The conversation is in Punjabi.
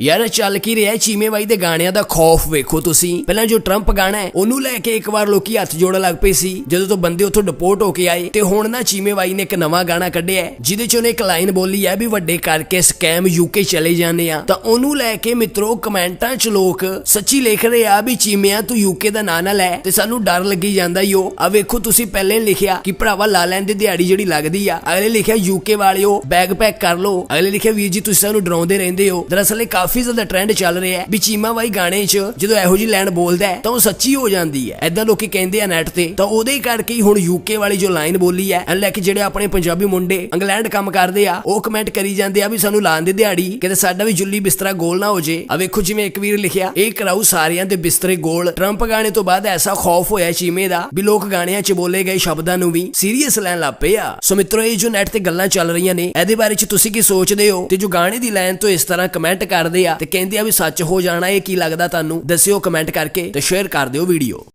ਯਾਰ ਚੱਲ ਕੀ ਰਿਹਾ ਹੈ? ਚੀਮੇ ਬਾਈ ਦੇ ਗਾਣਿਆਂ ਦਾ ਖੌਫ ਵੇਖੋ ਤੁਸੀਂ। ਪਹਿਲਾਂ ਜੋ ਟਰੰਪ ਗਾਣਾ ਹੈ, ਉਹਨੂੰ ਲੈ ਕੇ ਇੱਕ ਵਾਰ ਲੋਕੀ ਹੱਥ ਜੋੜਨ ਲੱਗ ਪਏ ਸੀ। ਜਦੋਂ ਤੋਂ ਬੰਦੇ ਉੱਥੋਂ ਡਿਪੋਰਟ ਹੋ ਕੇ ਆਏ, ਤੇ ਹੁਣ ਨਾ ਚੀਮੇ ਬਾਈ ਨੇ ਇੱਕ ਨਵਾਂ ਗਾਣਾ ਕੱਢਿਆ ਜਿਹਦੇ ਚ ਉਹਨੇ ਇੱਕ ਲਾਈਨ ਬੋਲੀ ਹੈ ਵੀ ਵੱਡੇ ਕਰਕੇ ਸਕੈਮ ਯੂਕੇ ਚਲੇ ਜਾਂਦੇ ਆ। ਤਾਂ ਉਹਨੂੰ ਲੈ ਕੇ ਮਿੱਤਰੋ, ਕਮੈਂਟਾਂ 'ਚ ਲੋਕ ਸੱਚੀ ਲਿਖ ਰਹੇ ਆ ਵੀ ਚੀਮਿਆ ਤੂੰ ਯੂਕੇ ਦਾ ਨਾਂ ਨਾ ਲੈ, ਤੇ ਸਾਨੂੰ ਡਰ ਲੱਗੀ ਜਾਂਦਾ ਈ ਉਹ ਆ ਵੇਖੋ ਤੁਸੀਂ ਪਹਿਲੇ ਲਿਖਿਆ ਕਿ ਭਰਾਵਾ ਲਾ ਲੈਣ ਦੀ ਦਿਹਾੜੀ ਜਿਹੜੀ ਲੱਗਦੀ ਆ। ਅਗਲੇ ਲਿਖਿਆ ਯੂਕੇ ਵਾਲਿਓ ਬੈਗ ਪੈਕ ਕਰ ਲਓ। ਅਗਲੇ ਲਿਖਿਆ, ਵੀਰ ਜੀ ਤੁਸੀਂ ਸਾਨੂੰ ਡਰਾਉਂਦੇ ਰਹਿੰਦੇ ਹੋ। ਦਰਅਸਲ ਇਹ ਕਾਫੀ ਜ਼ਿਆਦਾ ਟ੍ਰੈਂਡ ਚੱਲ ਰਿਹਾ ਹੈ ਵੀ ਚੀਮਾ ਬਾਈ ਗਾਣੇ 'ਚ ਜਦੋਂ ਇਹੋ ਜੀ ਲਾਈਨ ਬੋਲਦਾ ਹੈ ਤਾਂ ਉਹ ਸੱਚੀ ਹੋ ਜਾਂਦੀ ਹੈ। ਐਦਾਂ ਲੋਕੀ ਕਹਿੰਦੇ ਆ ਨੈਟ ਤੇ, ਤਾਂ ਉਹਦੇ ਕਰਕੇ ਹੁਣ ਯੂਕੇ ਵਾਲੀ ਜੋ ਲਾਈਨ ਬੋਲੀ ਹੈ ਲੈ ਕੇ ਜਿਹੜੇ ਆਪਣੇ ਪੰਜਾਬੀ ਮੁੰਡੇ ਇੰਗਲੈਂਡ ਕੰਮ ਕਰਦੇ ਆ, ਉਹ ਕਮੈਂਟ ਕਰੀ ਜਾਂਦੇ ਆ ਵੀ ਸਾਨੂੰ ਲਾਣ ਦੀ ਦਿਹਾੜੀ ਕਿਤੇ ਸਾਡਾ ਵੀ ਜੁੱਲੀ ਬਿਸਤਰਾ ਗੋਲ ਨਾ ਹੋ ਜੇ। ਆ ਵੇਖੋ ਜਿਵੇਂ ਇੱਕ ਵੀਰ ਲਿਖਿਆ, ਇਹ ਕਰਾਊ ਸਾਰਿਆਂ ਦੇ ਬਿਸਤਰੇ ਗੋਲ। ਟਰੰਪ ਗਾਣੇ ਤੋਂ ਬਾਅਦ ਐਸਾ ਖੌਫ ਹੋਇਆ ਚੀਮੇ ਦਾ ਵੀ ਲੋਕ ਗਾਣਿਆਂ 'ਚ ਬੋਲੇ ਗਏ ਸ਼ਬਦਾਂ ਨੂੰ ਵੀ ਸੀਰੀਅਸ ਲੈਣ ਲੱਗ ਪਏ ਆ। ਸੋ ਮਿੱਤਰੋ, ਇਹ ਜੋ ਨੈਟ ਤੇ ਗੱਲਾਂ ਚੱਲ ਰਹੀਆਂ ਨੇ, ਇਹਦੇ ਬਾਰੇ 'ਚ ਤੁਸੀਂ ਕੀ ਸੋਚਦੇ ਹੋ? ਤੇ ਜੋ ਗਾਣੇ ਦੀ ਲਾਈਨ ਤੋਂ ਇਸ ਤਰ੍ਹਾਂ ਕਮੈਂਟ ਕਰਦੇ ਆ। ਤੇ ਕਹਿੰਦੇ ਆ ਵੀ ਸੱਚ ਹੋ ਜਾਣਾ, ਇਹ ਕੀ ਲੱਗਦਾ ਤੁਹਾਨੂੰ? ਦੱਸਿਓ ਕਮੈਂਟ ਕਰਕੇ ਤੇ ਸ਼ੇਅਰ ਕਰ ਦਿਓ ਵੀਡੀਓ